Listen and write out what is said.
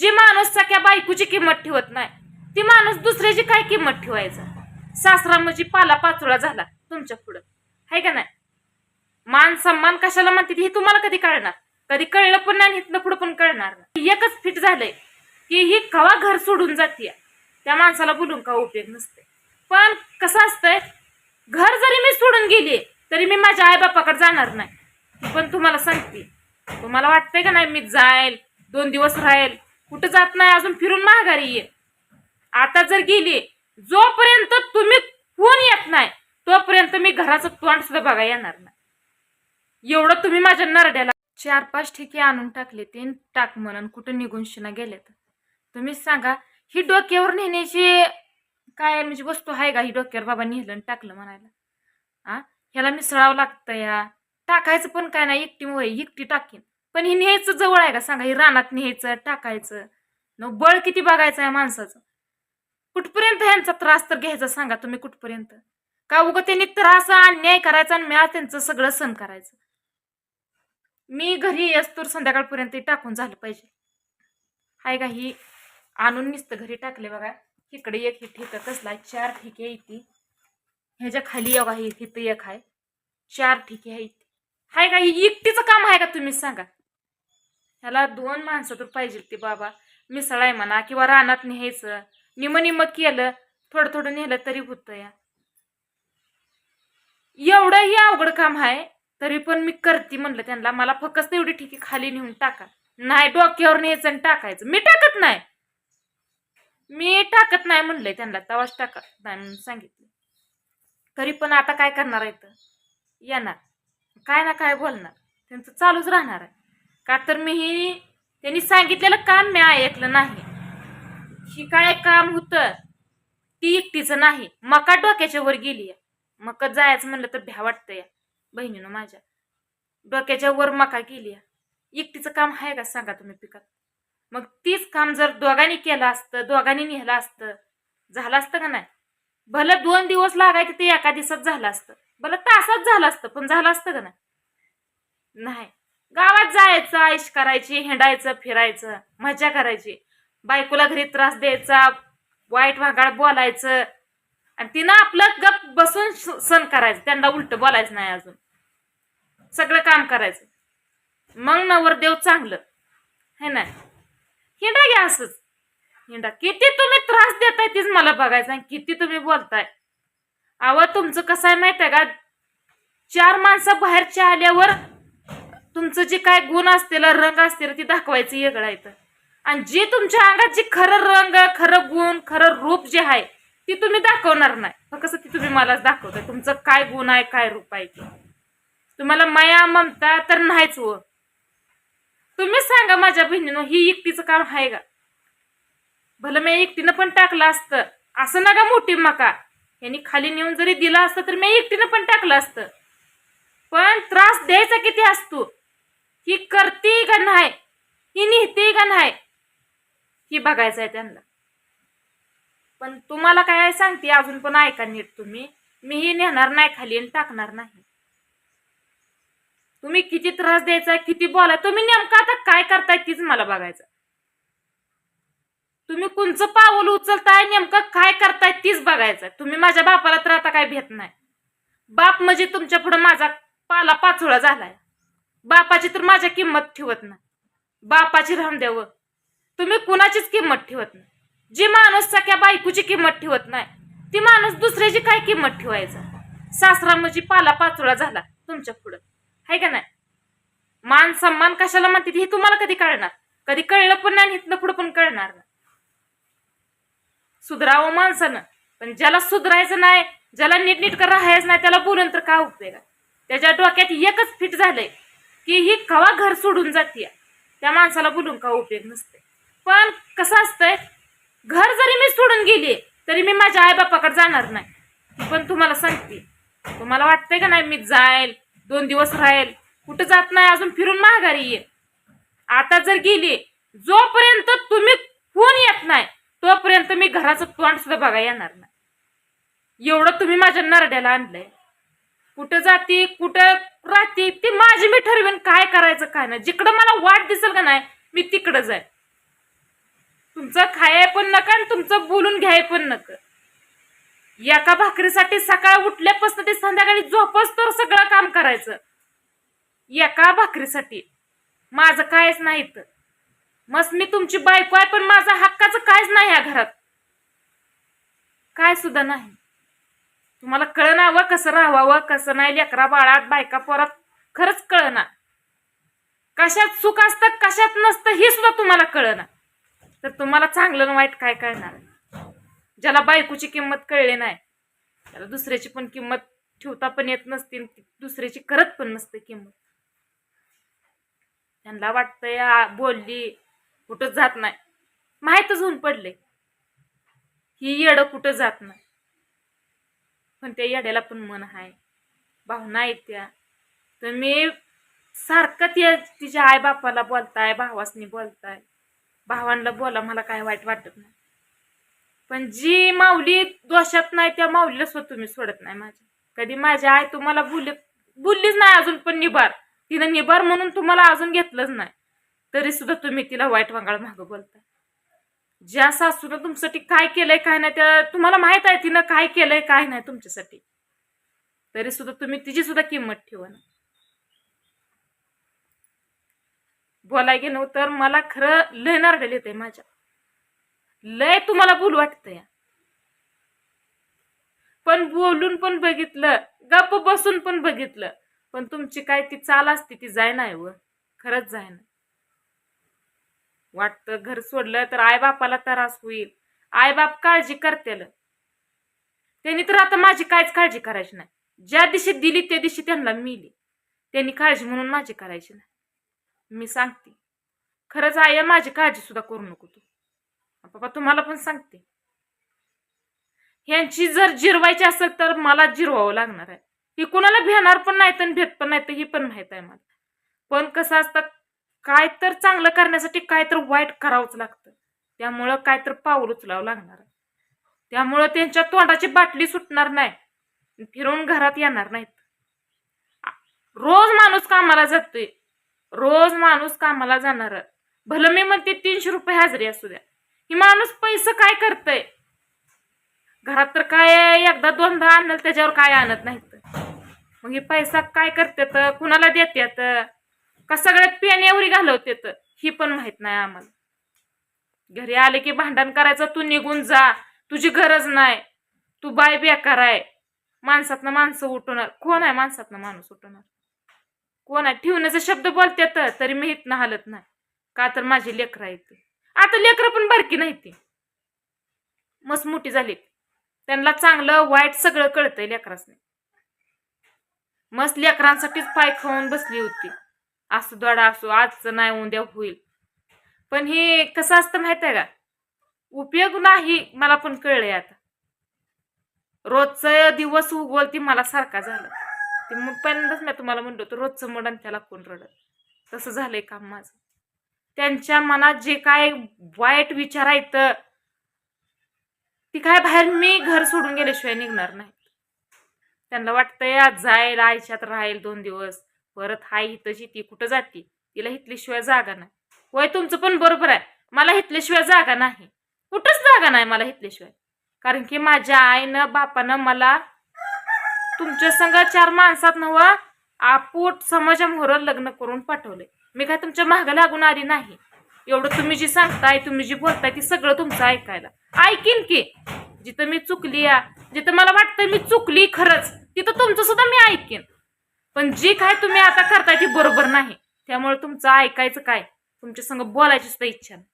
जी माणूस सख्या बायकोची किंमत ठेवत नाही ती माणूस दुसऱ्याची काय किंमत ठेवायचं? सासरा म्हणजे पाला पाचोळा झाला तुमच्या पुढं. आहे का नाही? मान सन्मान कशाला म्हणते हे तुम्हाला कधी कळणार? कधी कळलं पण नाही आणि पुढं पण कळणार नाही. एकच फिट झालंय की ही कवा घर सोडून जाते त्या माणसाला बोलून का उपयोग नसते पण कसं असतंय घर जरी मी सोडून गेली तरी मी माझ्या आईबापाकडे जाणार नाही. पण तुम्हाला सांगते. तुम्हाला वाटतंय का नाही मी जाईल दोन दिवस राहील कुठं जात नाही अजून फिरून माघारी ये. आता जर गेली जोपर्यंत तुम्ही कोण येत नाही तोपर्यंत मी घराचं तोंड सुद्धा बघा येणार नाही. एवढं तुम्ही माझ्या नरड्याला चार पाच ठिके आणून टाकले ते टाक म्हणून कुठं निघून शिना गेलेत. तुम्ही सांगा ही डोक्यावर नेण्याची काय म्हणजे वस्तू आहे का? ही डोक्यावर बाबा नेलं आणि टाकलं म्हणायला. आ? ह्याला मिसळावं लागतं या. टाकायचं पण काय नाही एकटी एकटी टाकीन. पण हे न्यायचं जवळ आहे का? सांगा ही रानात न्यायचं टाकायचं. न बळ किती बघायचं आहे माणसाचं? कुठपर्यंत ह्यांचा त्रास तर घ्यायचा सांगा तुम्ही कुठपर्यंत? का उगं त्यांनी त्रास अन्याय करायचा आणि म्या त्यांचं सगळं सण करायचं? मी घरी येस तर संध्याकाळपर्यंत टाकून झालं पाहिजे. हाय का ही आणून नुसतं घरी टाकले बघा. इकडे एक हे ठिक कसला चार ठिके येते ह्याच्या खाली बघा हे तिथं एक आहे. चार ठिके आहे इथे हाय का ही एकटीचं काम आहे का तुम्ही सांगा? ह्याला दोन माणसं तर पाहिजे ते बाबा. मिसळाय म्हणा किंवा रानात न्यायचं. निम निम केलं थोडं थोडं नेलं तरी होतं या. एवढंही अवघड काम आहे तरी पण मी करते म्हणलं त्यांना. मला फक्त एवढी ठिकी खाली नेऊन टाका. नाही डोक्यावर न्यायचं आणि टाकायचं. मी टाकत नाही. मी टाकत नाही म्हणलंय त्यांना. तवाच टाकत नाही म्हणून सांगितलं. तरी पण आता काय करणार आहे तर येणार. काय ना काय बोलणार. त्यांचं चालूच राहणार आहे. का तर मी ही त्यांनी सांगितलेलं काम मी ऐकलं नाही. ही काय काम होतं? ती एकटीचं नाही. मका डोक्याच्या वर गेली मका जायचं म्हणलं तर भ्या वाटतं या बहिणीनं माझ्या. डोक्याच्या वर मका गेली एकटीचं काम आहे का सांगा तुम्ही पिकात? मग तीच काम जर दोघांनी केलं असतं दोघांनी नेलं असतं झालं असतं का नाही? भलं दोन दिवस लागायचे ते एका दिवसात झालं असतं. भलं तासात झालं असतं पण झालं असतं का नाही? नाही. गावात जायचं आईश करायची हिंडायचं फिरायचं मजा करायची. बायकोला घरी त्रास द्यायचा वाईट वागाळ बोलायचं. आणि तिनं आपलं गप बसून स- सण करायचं. त्यांना उलट बोलायचं नाही अजून. सगळं काम करायचं. मग नवरदेव चांगलं. है ना? हिंडा घ्या असंच. हिंडा. किती तुम्ही त्रास देताय तीच मला बघायचं आणि किती तुम्ही बोलताय. अव तुमचं कसं आहे माहिती आहे का? चार माणसं बाहेरच्या आल्यावर तुमचं जे काय गुण असतील रंग असतील ती दाखवायचं वेगळं आहे आणि जे तुमच्या अंगात जे खरं रंग खरं गुण खरं रूप जे आहे ती तुम्ही दाखवणार नाही. फक्त कसं ती तुम्ही मलाच दाखवताय? तुमचं काय गुण आहे काय रूप आहे ते? तुम्हाला माया ममता तर नाहीच व तुम्हीच सांगा माझ्या बहिणीनं ही एकटीचं काम आहे का? भलं मी एकटीनं पण टाकलं असतं. असं ना का मोठी मका. यांनी खाली नेऊन जरी दिलं असतं तर मी एकटीनं पण टाकलं असतं. पण त्रास द्यायचा किती असतो? ही करते का नाही? ही नेहते का नाही? ही बघायचं आहे त्यांना. पण तुम्हाला काय सांगते अजून पण ऐका नीट तुम्ही. मी ही नेणार नाही खाली आणि टाकणार नाही. तुम्ही किती त्रास द्यायचा किती बोलाय तुम्ही नेमकं आता काय करताय तीच मला बघायचं. तुम्ही कोणचं पाऊल उचलताय नेमकं काय करताय तीच बघायचं. तुम्ही माझ्या बापाला तर आता काय भेट नाही. बाप म्हणजे तुमच्यापुढे माझा पाला पाचोळा झालाय. बापाची तर माझ्या किंमत ठेवत नाही. बापाची राहून द्यावं तुम्ही कुणाचीच किंमत ठेवत नाही. जी माणूस सख्या बायकोची किंमत ठेवत नाही ती माणूस दुसऱ्याची काय किंमत ठेवायचा? सासरा म्हणजे पाला पाचोळा झाला तुमच्या पुढं. आहे का नाही? मान सन्मान कशाला म्हणते हे तुम्हाला कधी कळणार? कधी कळलं पण नाही आणि इथनं पुढं पण कळणार नाही. सुधरावं माणसानं पण ज्याला सुधरायचं नाही ज्याला नीटनीटकं राहायचं नाही त्याला बोलून तर काय उपयोग आहे? त्याच्या डोक्यात एकच फिट झालंय की ही कवा घर सोडून जाते त्या माणसाला बोलून का उपयोग नसते पण कसं असतंय घर जरी मी सोडून गेली तरी मी माझ्या आईबापाकडे जाणार नाही. पण तुम्हाला सांगते तुम्हाला वाटतंय का नाही मी जाईल दोन दिवस राहील कुठं जात नाही अजून फिरून माघारी ये आता जर गेली जोपर्यंत तुम्ही कोण येत नाही तोपर्यंत मी घराचं तोंड सुद्धा बघा येणार नाही. एवढं तुम्ही माझ्या नरड्याला आणलंय. कुठं जाते कुठं राहते ते माझी मी ठरवेन काय करायचं काय नाही. जिकडं मला वाट दिसेल का नाही मी तिकडं जाय तुमचं खाय पण नका आणि तुमचं बोलून घ्याय पण नका. एका भाकरीसाठी सकाळ उठल्यापासून ते संध्याकाळी झोपच तर सगळं काम करायचं. एका भाकरीसाठी. माझं कायच नाही तर मस्त मी तुमची बायको आहे पण माझं हक्काचं कायच नाही या घरात. काय सुद्धा नाही. तुम्हाला कळणावं कसं राहावं कसं नाही लेकरा बाळात बायका पोरात खरंच कळना. कशात सुख असतं कशात नसतं हे सुद्धा तुम्हाला कळना. तर तुम्हाला चांगलं वाईट काय कळणार ज्याला बायकोची किंमत कळली नाही त्याला दुसऱ्याची पण किंमत ठेवता पण येत नसते आणि दुसऱ्याची करत पण नसते किंमत. त्यांना वाटतंय बोलली कुठं जात नाही. माहीतच होऊन पडले. ही येडं कुठं जात नाही. पण त्या येड्याला पण मन आहे. भावना आहेत त्या. तर मी सारखं त्या तिच्या आई बापाला बोलताय भावासनी बोलताय. भावांना बोला मला काय वाईट वाटत नाही. पण जी माऊली दोषात नाही त्या माऊलीला स्वतः तुम्ही सोडत नाही माझ्या. कधी माझ्या आई तुम्हाला बोलली बोललीच नाही अजून पण निबार. तिनं निबार म्हणून तुम्हाला अजून घेतलंच नाही. तरी सुद्धा तुम्ही तिला वाईट वांगाळ मागं बोलताय. ज्या सासूनं तुमच्यासाठी काय केलंय काय नाही त्या तुम्हाला माहीत आहे तिनं काय केलंय काय नाही तुमच्यासाठी. तरी सुद्धा तुम्ही तिची सुद्धा किंमत ठेवा ना. बोलाय गेलो तर मला खरं लय नारडेल येते माझ्या. लय तुम्हाला भूल वाटतंय. पण बोलून पण बघितलं गप्प बसून पण बघितलं पण तुमची काय ती चाल असते ती जाय नाही व. खरंच जाय ना वाटतं घर सोडलं तर आईबापाला त्रास होईल. आईबाप काळजी करतेल. त्यांनी तर आता माझी काहीच काळजी करायची नाही. ज्या दिवशी दिली त्या दिवशी त्यांना मिली. त्यांनी काळजी म्हणून माझी करायची नाही. मी सांगते. खरंच आई माझी काळजी सुद्धा करू नको तू. बाबा तुम्हाला पण सांगते. ह्यांची जर जिरवायची असेल तर मला जिरवावं लागणार आहे. ही कोणाला भेणार पण नाही तर भेट पण नाही तर ही पण माहीत आहे मला. पण कसं असतं काय तर चांगलं करण्यासाठी काय तर वाईट करावंच लागतं. त्यामुळं काय तर पाऊल उचलावं लागणार. आहे त्यामुळं त्यांच्या तोंडाची बाटली सुटणार नाही. फिरून घरात येणार नाहीत. रोज माणूस कामाला जातोय. रोज माणूस कामाला जाणार. भलं मी म्हणते तीनशे रुपये हजरी असू द्या. ही माणूस पैसे काय करतय? घरात तर काय एकदा दोनदा आणलं त्याच्यावर काय आणत नाहीत. मग हे पैसा काय करते तर कुणाला देतात का सगळ्यात पेण्यावरी घालवते तर ही पण माहीत नाही आम्हाला. घरी आले की भांडण करायचं तू निघून जा. तुझी गरज नाही. तू बाय बेकार आहे. माणसातनं माणसं उठवणार. कोण आहे माणसातनं माणूस उठवणार? कोण आहे? ठेवण्याचे शब्द बोलते तर तरी मी इथनं हालत नाही. का तर माझी लेकरं आहेत आता लेकरं पण बारकी नाही ती. मस्त मोठी झाली. त्यांना चांगलं वाईट सगळं कळतंय लेकरासने. मस्त लेकरांसाठीच पाय खाऊन बसली होती. असं दोडा असो आजचं नाही उद्या होईल. पण हे कसं असतं माहीत आहे का? उपयोग नाही मला पण कळलंय आता. रोजचं दिवस उगवल ती मला सारखा झाला. ते मग पहिल्यांदाच मी तुम्हाला म्हणलो तर रोजचं मडण त्याला कोण रडत? तसं झालंय काम माझं. त्यांच्या मनात जे काय वाईट विचार आहेत ती काय बाहेर मी घर सोडून गेल्याशिवाय निघणार नाही. त्यांना वाटतंय आज जाईल आयुष्यात राहील दोन दिवस. परत हाय हितची ती कुठं जाते तिला हितल्याशिवाय जागा नाही. होय तुमचं पण बरोबर आहे. मला हितल्याशिवाय जागा नाही. कुठंच जागा नाही मला हितल्याशिवाय. कारण की माझ्या आईनं बापानं मला तुमच्या संग चार माणसात नवा आपोट समाजामोहर लग्न करून पाठवले मी काय तुमच्या मागं लागून आली नाही. एवढं तुम्ही जी सांगताय तुम्ही जी बोलताय ती सगळं तुमचं ऐकायला. ऐकीन की जिथं मी चुकली या जिथं मला वाटतं मी चुकली खरंच तिथं तुमचं सुद्धा मी ऐकेन. पण जी काय तुम्ही आता करताय ती बरोबर नाही. त्यामुळे तुमचं ऐकायचं काय? तुमच्या संग बोलायची सुद्धा इच्छा नाही.